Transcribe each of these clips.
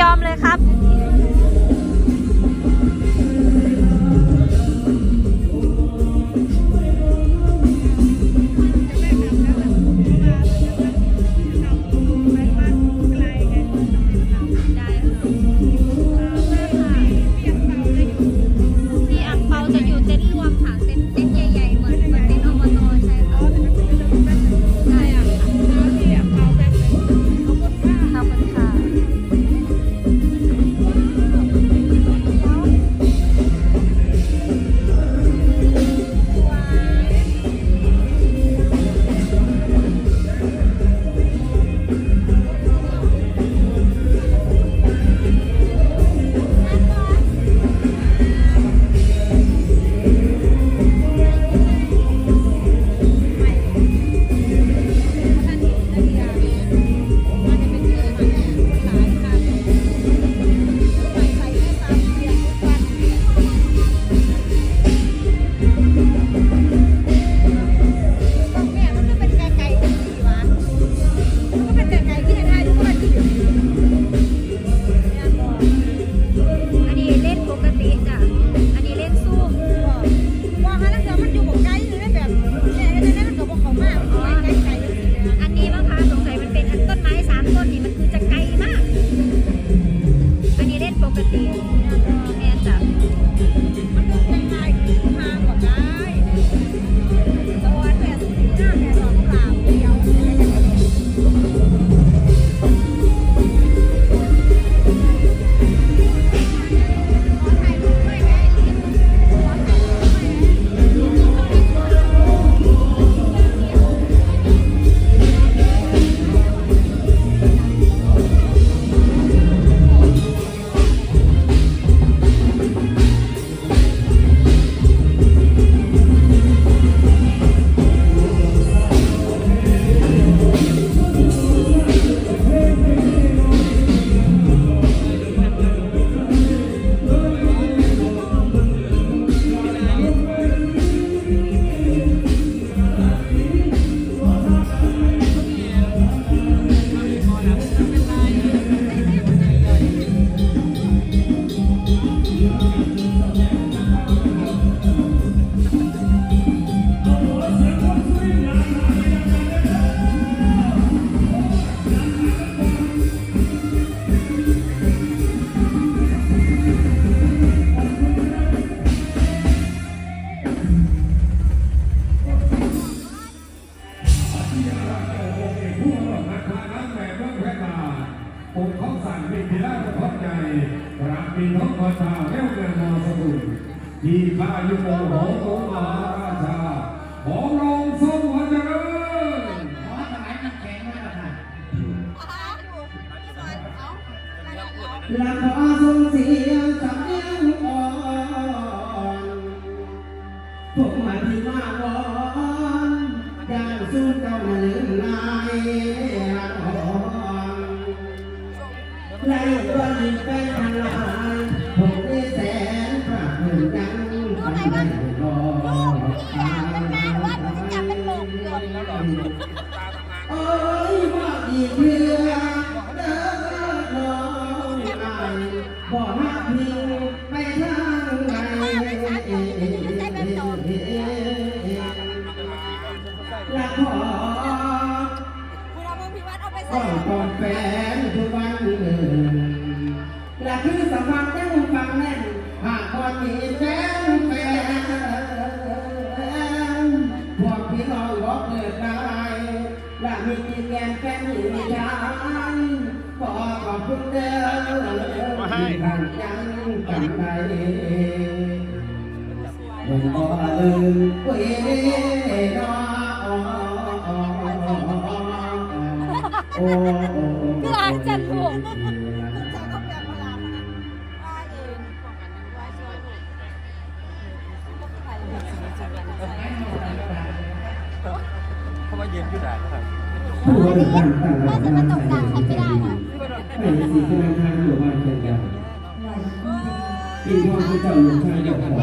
ยอมเลยครับ ทีข้า เพื่อเด้อน้องอายบ่ฮักพิงไปทางไหนละขอก็ก่อดแฟนทุกวันหนึ่งและคือสัมพันธ์ยังฟังแน่นหากคนมีแฟน มีกินแกงแฟนอยู่ในใจขอขอบคุณเด้อที่รักยังกันไปผมก็ลืมคุยนอโอ้คืออาจารย์ลูกเผู้บริหารต่างถ้าจะมาตกต่างกันไม่ได้นะเป็นสิ่งที่ทางอยู่บ้านเช่นกันกินพ่อที่เจ้าลูกชายเจ้าของห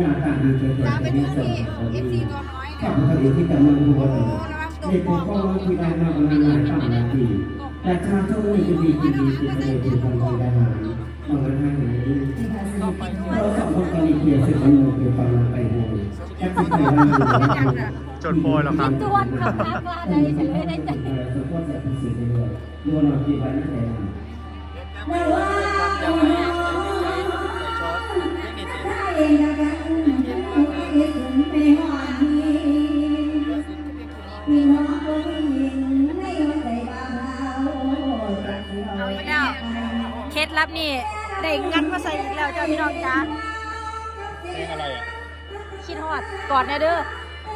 น้าตาดีเกินไปที่สุดข้าพเจ้าเองที่กำลังพูดเด็กพ่อว่าคุยได้มากนานหลายตั้งหลายปีไปแต่ชาติช่วงนี้จะดีดีดีดีดีดีทำทางทหารบางครั้งทางนี้เราสอง คนตอนนี้เกียร์สึกมันเกียร์ตอนไปโหยแค่ติดใจร่างอยู่นะจดโพยแล้วครับจวนครับครับว่าใดเฉยได้ใจเออสุดยอดแต่เป็นสิ่งเดียวดูน่อยกี่วันนี่แหละไม่ว่าถ้าเองนะคะคิดถึงไปหอดนี้มีน้องผู้หญิงไม่หัวใจบ้าเอาอีกแล้วเคล็ดลับนี่ได้งัดมาใส่อีกแล้วจ้าพี่น้องจ้า คิดฮอดกอดแน่เด้อ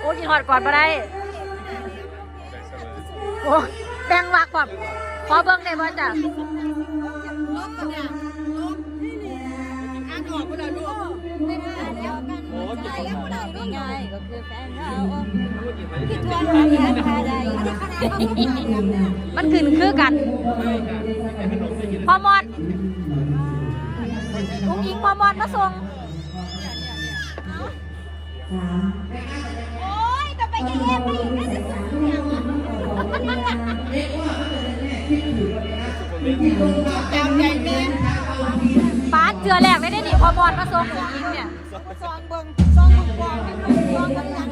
โอ้คิดฮอดกอดมาได้โอ้แบ่งวักแบบขอเบิ่งได้บ่จ้ะง่ายก็คือแฟนเราคิดว่าเราอยากพาใดมันขึ้นคือกันพอมอดอุ้งอิงพอมอดมาส่ง โอ้ยก็ไปยังแอบไปอีกนะป้าเจือแหลกไม่ได้หนีพอบอลมาส่งอุ้งอิงเนี่ยซองเบิ่งซองบุกบอลซองกันอย่างข้างล่าง